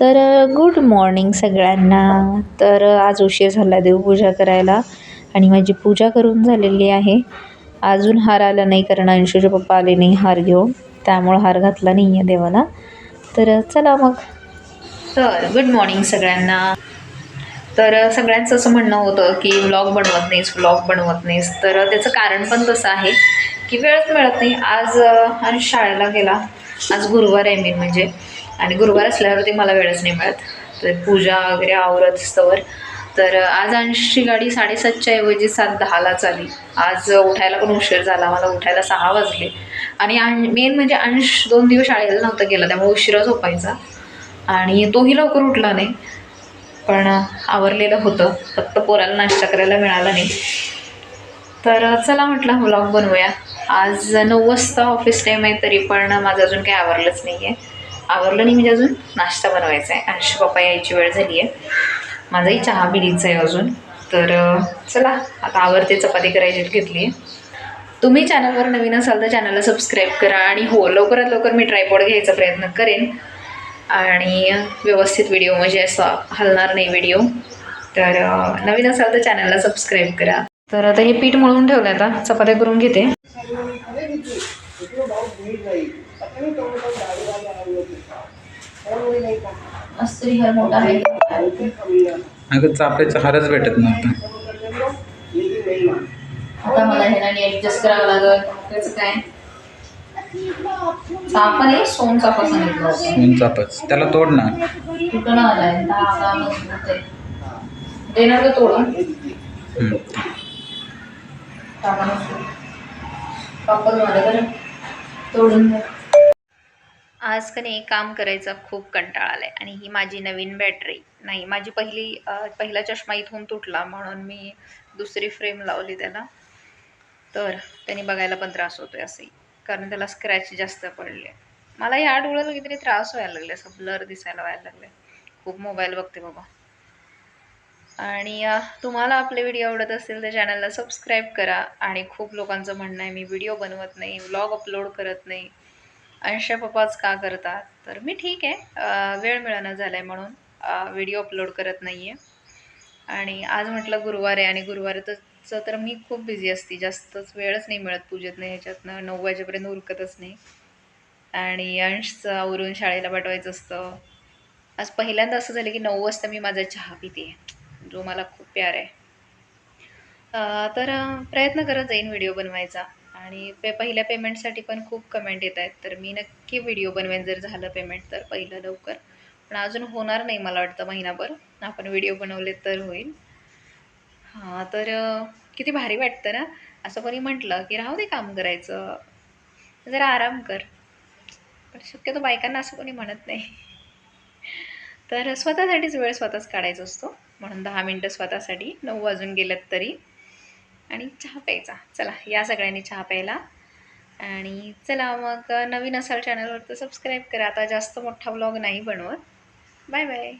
तर good morning सगळ्यांना. तर आज उशीर झाला देवपूजा करायला आणि माझी पूजा करून झालेली आहे. अजून हार आला नाही कारण अंशूचे पप्पा आले नाही हार घेऊन. त्यामुळं हार घातला नाही आहे देवाला. तर चला मग. तर गुड मॉर्निंग सगळ्यांना. तर सगळ्यांचं असं म्हणणं होतं की व्लॉग बनवत नाहीस व्लॉग बनवत नाहीस. तर त्याचं कारण पण तसं आहे की वेळच मिळत नाही. आज आणि शाळेला गेला. आज गुरुवार आहे मी म्हणजे. आणि गुरुवार असल्यावरती मला वेळच नाही मिळत. तर पूजा वगैरे आवरत असतवर. तर आज अंशची गाडी साडेसातच्या ऐवजी सात दहालाच आली आज उठायला पण उशीर झाला. मला उठायला सहा वाजले. आणि मेन म्हणजे अंश दोन दिवस शाळेला नव्हता गेला. त्यामुळे उशिरा झोपायचा. आणि तोही लवकर उठला नाही. पण आवरलेलं होतं. फक्त पोराला नाश्ता करायला मिळाला नाही. तर चला म्हटलं व्लॉग बनवूया. आज नऊ वाजता ऑफिस टाईम आहे तरी पण माझं अजून काही आवरलंच नाही आहे आवरलं नाही म्हणजे अजून. नाश्ता बनवायचा आहे. अंश पप्पा यायची वेळ झाली आहे. माझाही चहा बिडीचा आहे अजून. तर चला आता आवरते चपाती करायची घेतली आहे. तुम्ही चॅनलवर नवीन असाल तर चॅनलला सबस्क्राईब करा. आणि हो लवकरात लवकर मी ट्रायपॉड घ्यायचा प्रयत्न करेन. आणि व्यवस्थित व्हिडिओ म्हणजे असं हलणार नाही व्हिडिओ. तर नवीन असाल तर चॅनलला सबस्क्राईब करा. तर आता हे पीठ मळून ठेवलं आता. चपात्या करून घेते. मोठा आहे. अगं चाफ्याचा हारच भेटत नव्हता. आता मला हे नाही ऍडजस्ट करावं लागेल. काय? चापा नाही सोन चापा सांगितलं होतं. चाफाच त्याला तोड ना. कुठं ना आलाय? दहा मजबूत आहे देणार का तोडून? हम्म. टाका नसतो. पापड झालं बरं. तोडून आज का एक काम करायचा खूप कंटाळा आलाय आणि ही माझी नवीन बॅटरी नाही माझी पहिली पहिला चष्मा इथून तुटला म्हणून मी दुसरी फ्रेम लावली त्याला. तर त्याने बघायला पण त्रास होतोय असंही. कारण त्याला स्क्रॅच जास्त पडले. मला या डोळ्याला कितीतरी त्रास व्हायला लागले असं ब्लर दिसायला व्हायला लागले. खूप मोबाईल बघते बाबा. आणि तुम्हाला आपले व्हिडिओ आवडत असतील तर चॅनलला सबस्क्राईब करा. आणि खूप लोकांचं म्हणणं आहे मी व्हिडिओ बनवत नाही व्लॉग अपलोड करत नाही. अंशा पप्पाच का करतात? तर मी ठीक आहे. वेळ मिळणं झाला आहे म्हणून व्हिडिओ अपलोड करत नाही आहे आणि आज म्हटलं गुरुवार आहे आणि गुरुवारचं तर मी खूप बिझी असते. जास्तच वेळच नाही मिळत पूजेत नाही ह्याच्यातनं नऊ वाजेपर्यंत उरकतच नाही. आणि अंशचं आवरून शाळेला पाठवायचं असतं. आज पहिल्यांदा असं झालं की नऊ वाजता मी माझा चहा पिते. जो मला खूप प्यार आहे. तर प्रयत्न करत जाईन व्हिडिओ बनवायचा. आणि पे पहिल्या पेमेंटसाठी पण खूप कमेंट येत आहेत. तर मी नक्की व्हिडिओ बनवेन जर झालं पेमेंट तर पहिलं लवकर. पण अजून होणार नाही मला वाटतं महिनाभर. आपण व्हिडिओ बनवले तर होईल. हां तर किती भारी वाटतं ना? असं कोणी म्हटलं की राहू दे काम करायचं. जरा आराम कर. पण शक्यतो बायकांना असं कोणी म्हणत नाही. तर स्वतःसाठीच वेळ स्वतःच काढायचा असतो. म्हणून दहा मिनटं स्वतःसाठी नऊ वाजून गेलेत तरी. आणि चहा प्यायचा. चला या सगळ्यांनी चहा प्यायला. आणि चला मग नवीन असाल चॅनलवर तर सबस्क्राईब करा. आता जास्त मोठा व्लॉग नाही बनवत. Bye bye